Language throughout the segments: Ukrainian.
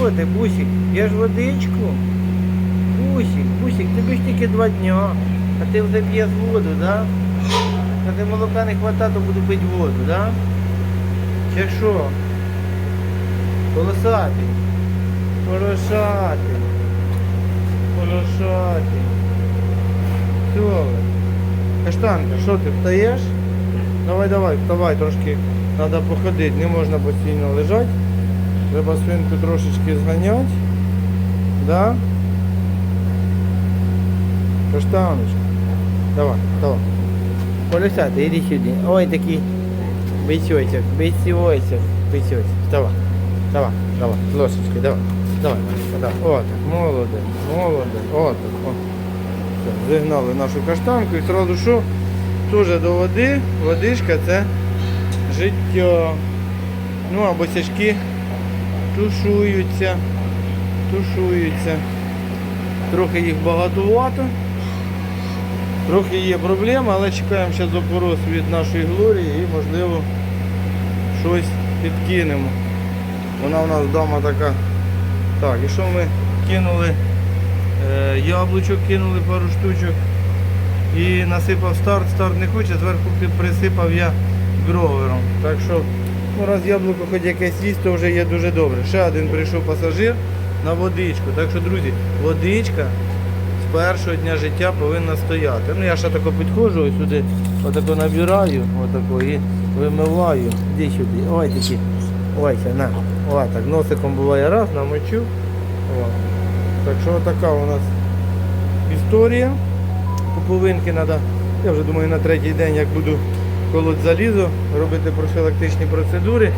що ти, Бусик, п'єш водичку? Бусик, Бусик, тобі ж тільки два дня, а ти вже п'єш воду, да? А ти молока не хватає, то буду пити воду, да? Чи що? Полосатий. Полосатий. Полосатий. Ви? Каштанка, що ти встаєш? Давай, давай, вставай, трошки треба походити, не можна постійно лежати. Треба свинку трошечки зганяти. Да? Каштаночка. Давай, давай. Полюсати, іди сюди. Ой, такий бисьочок. Вставай, вставай, давай, давай. Давай, Марічка, давай. О, так, молодець, молодець, о, так, о. Все, зігнали нашу каштанку і одразу що? Теж до води, водичка це життя. Ну а босячки тушуються, тушуються. Трохи їх багатовато. Трохи є проблема, але чекаємо ще запорос від нашої Глорії і можливо щось підкинемо. Вона у нас вдома така. Так, і що ми кинули? Е, яблучок кинули пару штучок і насипав старт, старт не хоче, зверху присипав я гровером. Так що, ну раз яблуко хоч якесь їсть, то вже є дуже добре. Ще один прийшов пасажир на водичку. Так що, друзі, водичка з першого дня життя повинна стояти. Ну я ще тако підходжу ось сюди, отако набираю, отако і вимиваю. Іди сюди. Ой такі. Ой, на. Ой, так, носиком буває раз, намочу. О. Так що така у нас історія. Поповинки треба. Я вже думаю на третій день, як буду колоть залізо, робити профілактичні процедури,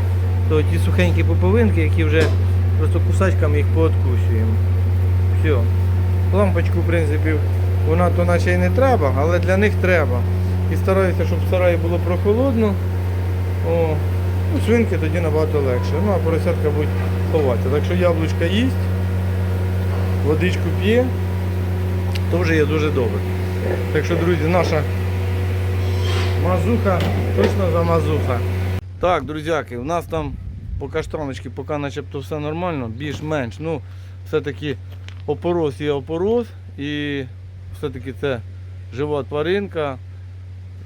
то ті сухенькі поповинки, які вже просто кусачками їх пооткусюємо. Все. Лампочку, в принципі, вона то наче і не треба, але для них треба. І стараюся, щоб в сараї було прохолодно. О, ну, свинки тоді набагато легше. Ну, а поросятка будуть ховатися. Так що яблучка їсть, водичку п'є, то вже є дуже добре. Так що, друзі, наша мазуха точно за мазуха. Так, друзяки, у нас там по каштаночці поки начебто все нормально, більш-менш. Ну, все-таки опорос є опорос і все-таки це жива тваринка.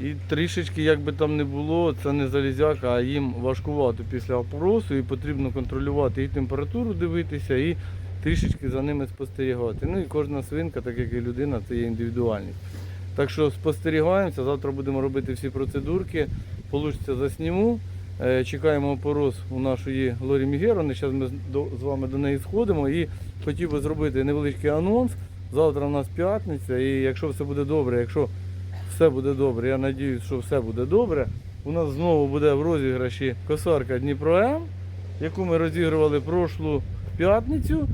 І трішечки, як би там не було, це не залізяка, а їм важкувато після опоросу і потрібно контролювати і температуру дивитися, і трішечки за ними спостерігати. Ну і кожна свинка, так як і людина, це є індивідуальність. Так що спостерігаємося, завтра будемо робити всі процедурки, получиться засніму. Е, Чекаємо опорос у нашої Лорі Мігерони. Зараз ми з- вами до неї сходимо і хотів би зробити невеличкий анонс. Завтра у нас п'ятниця, і якщо все буде добре, якщо все буде добре, я сподіваюся, що все буде добре. У нас знову буде в розіграші косарка Дніпро М, яку ми розігрували прошлу п'ятницю.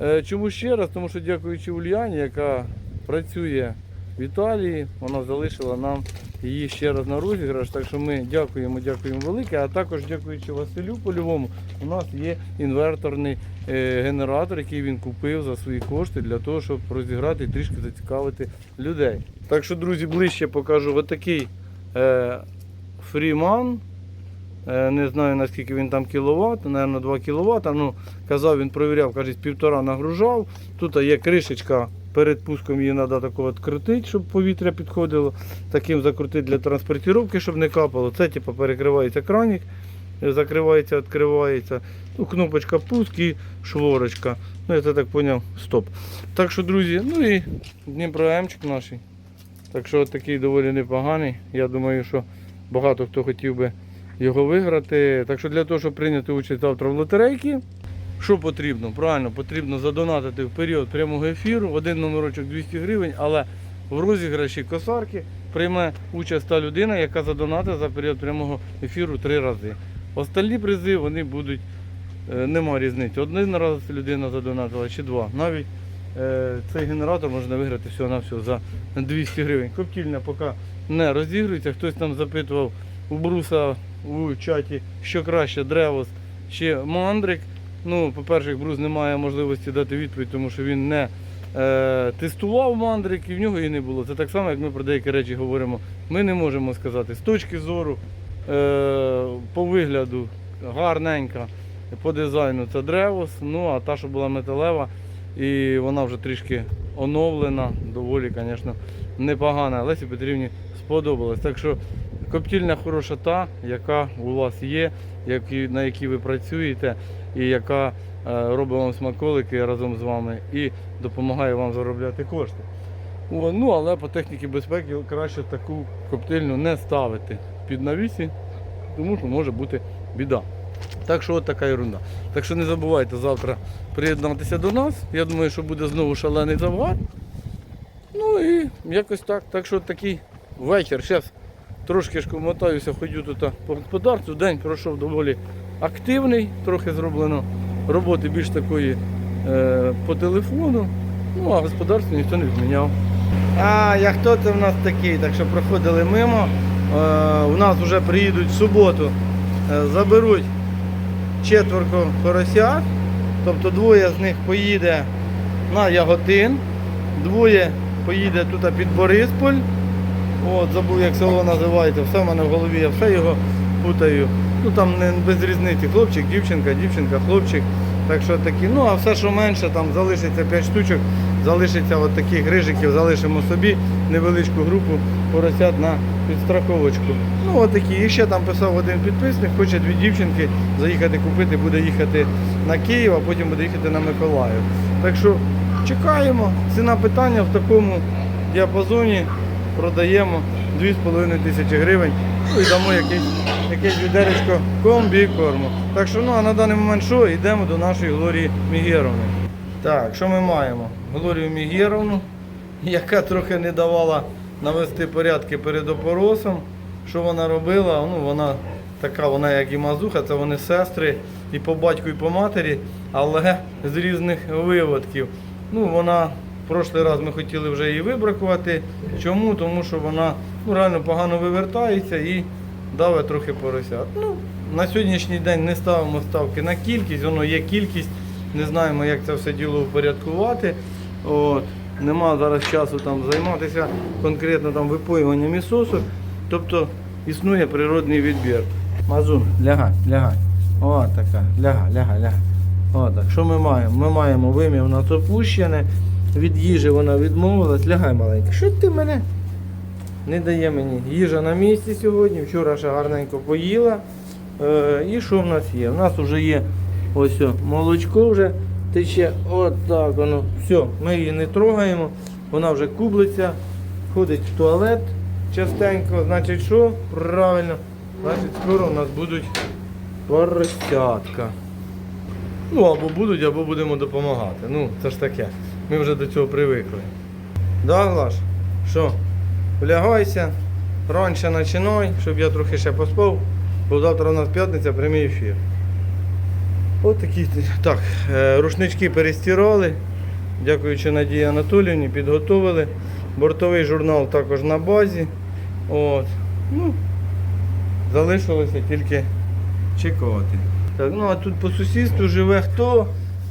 Е, Чому ще раз? Тому що дякуючи Ульяні, яка працює в Італії, вона залишила нам її ще раз на розіграш. Так що ми дякуємо, дякуємо велике. А також дякуючи Василю Польовому, у нас є інверторний е, генератор, який він купив за свої кошти для того, щоб розіграти і трішки зацікавити людей. Так що, друзі, ближче покажу отакий е, фріман. Е, Не знаю наскільки він там кіловат, мабуть 2 кВт. Ну, казав, він провіряв, каже, півтора нагружав. Тут є кришечка, перед пуском її треба тако от щоб повітря підходило. Таким закрутити для транспортировки, щоб не капало. Це типу, перекривається кранік, е, закривається, відкривається. Ну, кнопочка пуск і шворочка. Ну, я це так зрозумів, стоп. Так що, друзі, ну і Дніпроемчик наш. Так що такий доволі непоганий. Я думаю, що багато хто хотів би його виграти. Так що для того, щоб прийняти участь завтра в лотерейці, що потрібно? Правильно, потрібно задонатити в період прямого ефіру, один номерочок 200 гривень, але в розіграші косарки прийме участь та людина, яка задонатить за період прямого ефіру три рази. Остальні призи вони будуть, е, нема різниці. Один раз людина задонатила чи два. Навіть е, цей генератор можна виграти всього на всього за 200 гривень. Коптільня поки не розігрується. Хтось там запитував у Бруса у чаті, що краще, Древос чи Мандрик. Ну, по-перше, Брус не має можливості дати відповідь, тому що він не е, тестував мандрик і в нього її не було. Це так само, як ми про деякі речі говоримо. Ми не можемо сказати. З точки зору е, по вигляду гарненька. по дизайну це древос, ну а та, що була металева, і вона вже трішки оновлена, доволі, звісно, непогана. Лесі Петрівні сподобалось. Так що коптільня хороша та, яка у вас є, на якій ви працюєте, і яка е, робить вам смаколики разом з вами і допомагає вам заробляти кошти. Ну, але по техніці безпеки краще таку коптильню не ставити під навісі, тому що може бути біда. Так що от така ерунда. Так що не забувайте завтра приєднатися до нас. Я думаю, що буде знову шалений завгар. Ну і якось так. Так що такий вечір. Зараз трошки ж мотаюся, ходю тут по господарству. День пройшов доволі активний, трохи зроблено роботи більш такої е, по телефону. Ну, а господарство ніхто не зміняв. А я хто це в нас такий? Так що проходили мимо. Е, у нас вже приїдуть в суботу, е, заберуть четверку поросят. Тобто двоє з них поїде на Яготин, двоє поїде тут під Борисполь. От, забув, як село називається, все в мене в голові, я все його путаю. Ну там не без різниці. Хлопчик, дівчинка, дівчинка, хлопчик. Так що такі, ну а все, що менше, там залишиться 5 штучок, залишиться от таких рижиків, залишимо собі невеличку групу поросят на підстраховочку. Ну от. І ще там писав один підписник, хоче дві дівчинки заїхати купити, буде їхати на Київ, а потім буде їхати на Миколаїв. Так що чекаємо. Ціна питання в такому діапазоні продаємо 2,5 тисячі гривень. І дамо якесь, якесь відеречко комбікорму. Так що ну а на даний момент що? Йдемо до нашої Глорії Мігєровни. Так, що ми маємо? Глорію Мігєровну, яка трохи не давала навести порядки перед опоросом. Що вона робила? Ну, вона така, вона як і мазуха, це вони сестри і по батьку, і по матері, але з різних виводків. Ну, вона прошлий раз ми хотіли вже її вибракувати. Чому? Тому що вона ну, реально погано вивертається і давить трохи поросят. Ну, на сьогоднішній день не ставимо ставки на кількість, воно є кількість, не знаємо, як це все діло упорядкувати. От. Нема зараз часу там займатися конкретно там випоюванням ісосу. Тобто існує природний відбір. Мазун, лягай, лягай. О, така, лягай, лягай, лягай. О, так. Що ми маємо? Ми маємо вим'я у нас опущене, від їжі вона відмовилась. Лягай маленька. Що ти мене? Не дає мені. Їжа на місці сьогодні. Вчора ще гарненько поїла. Е, і що в нас є? У нас вже є ось молочко вже тече. От так воно. Все, ми її не трогаємо. Вона вже кублиться, ходить в туалет частенько. Значить, що? Правильно. Значить, скоро у нас будуть поросятка. Ну, або будуть, або будемо допомагати. Ну, це ж таке. Ми вже до цього привикли. Да, Глаш? Що? Влягайся, раніше починай, щоб я трохи ще поспав, бо завтра у нас п'ятниця, прямий ефір. От такі. Так, е, рушнички перестирали. Дякуючи Надії Анатоліївні, підготовили. Бортовий журнал також на базі. От. Ну, залишилося тільки чекати. Так, ну а тут по сусідству живе хто?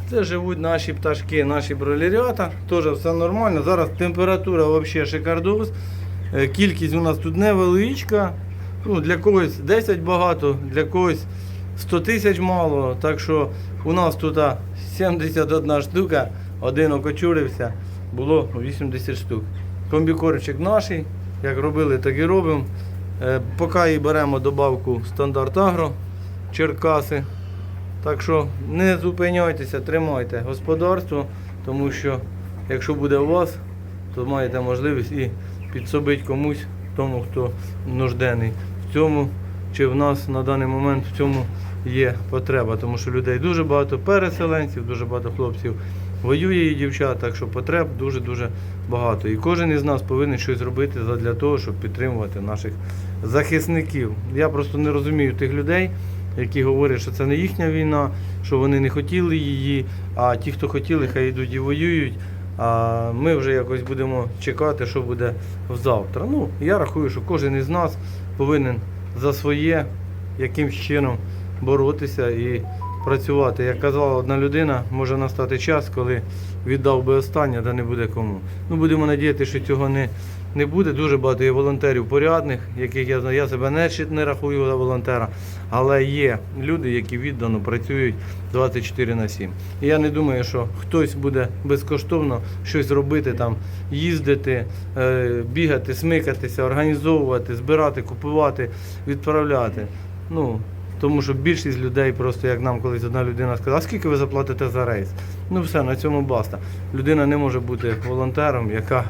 Це живуть наші пташки, наші бролерята. Теж все нормально. Зараз температура взагалі шикардос. Е, Кількість у нас тут невеличка. Ну, для когось 10 багато, для когось 100 тисяч мало. Так що у нас тут 71 штука, один окочурився, було 80 штук. Комбікорчик наш, як робили, так і робимо. Е, Поки і беремо добавку стандарт агро Черкаси. Так що не зупиняйтеся, тримайте господарство, тому що якщо буде у вас, то маєте можливість і підсобити комусь, тому хто нужденний в цьому, чи в нас на даний момент в цьому є потреба, тому що людей дуже багато переселенців, дуже багато хлопців воює і дівчат, так що потреб дуже-дуже багато. І кожен із нас повинен щось зробити для того, щоб підтримувати наших захисників. Я просто не розумію тих людей, які говорять, що це не їхня війна, що вони не хотіли її, а ті, хто хотіли, хай йдуть і воюють. А ми вже якось будемо чекати, що буде завтра. Ну, я рахую, що кожен із нас повинен за своє якимсь чином боротися і працювати. Як казала одна людина, може настати час, коли віддав би останнє, та не буде кому. Ну, будемо надіятися, що цього не не буде. Дуже багато є волонтерів порядних, яких я знаю. Я себе не, не рахую за волонтера, але є люди, які віддано працюють 24 на 7. І я не думаю, що хтось буде безкоштовно щось робити там, їздити, е, бігати, смикатися, організовувати, збирати, купувати, відправляти. Ну, тому що більшість людей просто, як нам колись одна людина сказала, а скільки ви заплатите за рейс? Ну все, на цьому баста. Людина не може бути волонтером, яка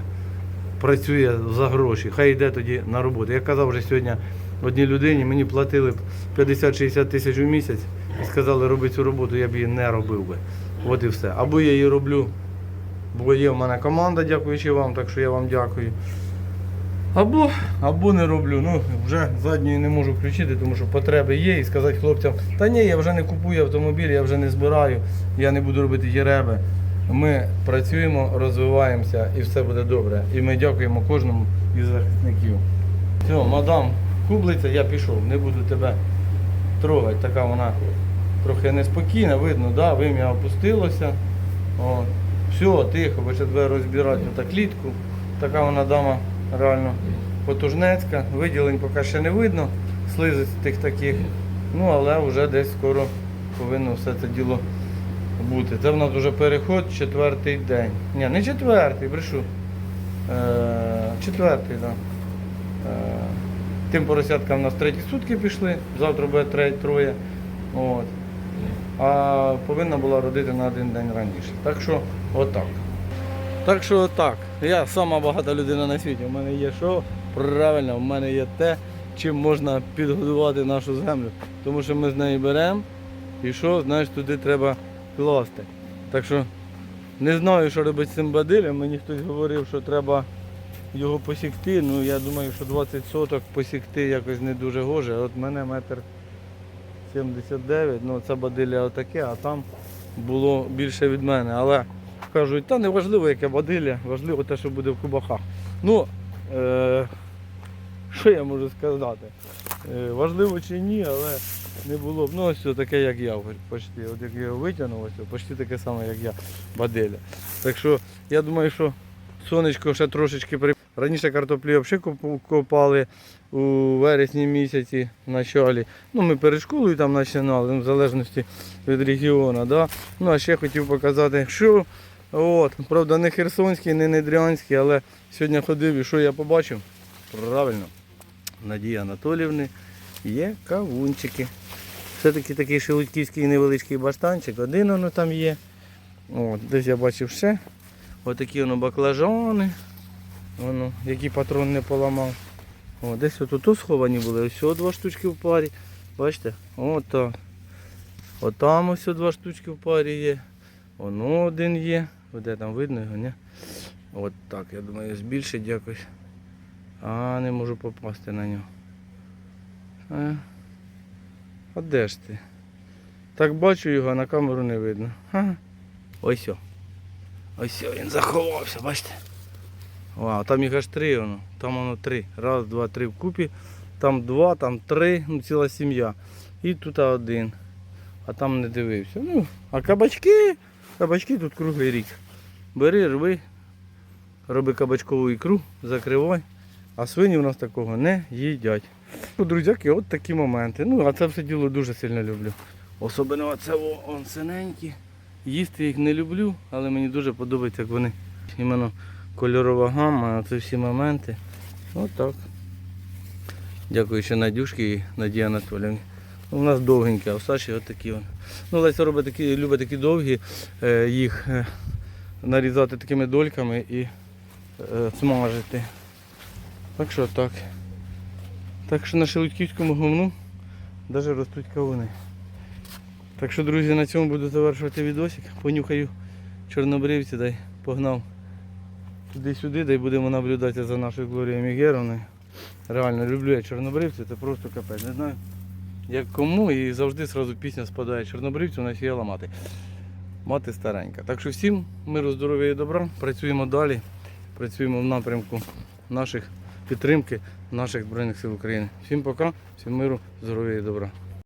працює за гроші. Хай йде тоді на роботу. Я казав вже сьогодні одній людині, мені платили б 50-60 тисяч у місяць і сказали, роби цю роботу, я б її не робив би. От і все. Або я її роблю, бо є в мене команда, дякуючи вам, так що я вам дякую. Або, або не роблю. Ну, вже задньої не можу включити, тому що потреби є. І сказати хлопцям, та ні, я вже не купую автомобіль, я вже не збираю, я не буду робити єреби. Ми працюємо, розвиваємося і все буде добре. І ми дякуємо кожному із захисників. Все, мадам, кублиця, я пішов, не буду тебе трогати. Така вона трохи неспокійна, видно, да, вим'я опустилося. О, все, тихо, бо ще двері розбирати та клітку. Така вона дама реально потужнецька. Виділень поки ще не видно, слизистих таких. Ну, але вже десь скоро повинно все це діло бути. Це в нас вже переход четвертий день. Ні, не четвертий, брешу. Е, четвертий, так. Да. Е, тим поросяткам у нас треті сутки пішли, завтра буде треть, троє. От. А повинна була родити на один день раніше. Так що отак. Так що отак. Я сама багата людина на світі. У мене є що? Правильно, у мене є те, чим можна підгодувати нашу землю. Тому що ми з неї беремо і що, знаєш, туди треба класти. Так що не знаю, що робити з цим бадилем. Мені хтось говорив, що треба його посікти. Ну я думаю, що 20 соток посікти якось не дуже гоже. От мене метр 79, ну це бадилля отаке, а там було більше від мене. Але кажуть, та не важливо, яке бадилля, важливо те, що буде в кубахах. Ну, е, що я можу сказати? Е, важливо чи ні, але не було б. Ну, ось таке, як я, почти. От як я його витягнув, ось почти таке саме, як я, бадилля. Так що я думаю, що сонечко ще трошечки при. Раніше картоплі взагалі копали у вересні місяці в началі. Ну, ми перед школою там починали, ну, в залежності від регіону. Да? Ну, а ще хотів показати, що от, правда, не херсонський, не недрянський, але сьогодні ходив і що я побачив? Правильно, Надії Анатоліївни є кавунчики. Все-таки такий шелудьківський невеличкий баштанчик, один воно там є. От, десь я бачив ще. Отакі воно баклажани. Воно, який патрон не поламав. О, десь отут сховані були, ось два штучки в парі. Бачите? Отак. Отам ось два штучки в парі є. Воно один є. Де там видно його, ні? От так, я думаю, збільшить якось. А, не можу попасти на нього. А, а де ж ти? Так бачу його, а на камеру не видно. Ага. Ось о. Ось о, він заховався, бачите? Вау, там їх аж три воно. Там воно три. Раз, два, три вкупі. Там два, там три, ну ціла сім'я. І тут один. А там не дивився. Ну, а кабачки, кабачки тут круглий рік. Бери, рви, роби кабачкову ікру, закривай. А свині у нас такого не їдять. Ну, друзяки, от такі моменти. Ну, а це все діло дуже сильно люблю. Особливо це он синенькі. Їсти їх не люблю, але мені дуже подобається, як вони іменно кольорова гамма, це всі моменти. Отак. Дякуючи Надюшки і Надії Анатоліївні. Ну, У нас довгенькі, а у Саші отакі. вони. Ну, Леся робить такі, любить такі довгі, е, їх е, нарізати такими дольками і е, смажити. Так що так. Так що на Шелудьківському говну навіть ростуть кавуни. Так що, друзі, на цьому буду завершувати відосик. Понюхаю чорнобривці, дай погнав туди-сюди, дай будемо наблюдати за нашою Глорією Мігеровною. Реально люблю я чорнобривці, це просто капець. Не знаю як кому і завжди сразу пісня спадає чорнобривцю на сіяла мати. Мати старенька. Так що всім миру, здоров'я і добра. Працюємо далі. Працюємо в напрямку наших підтримки наших Збройних сил України. Всім пока, всім миру, здоров'я і добра.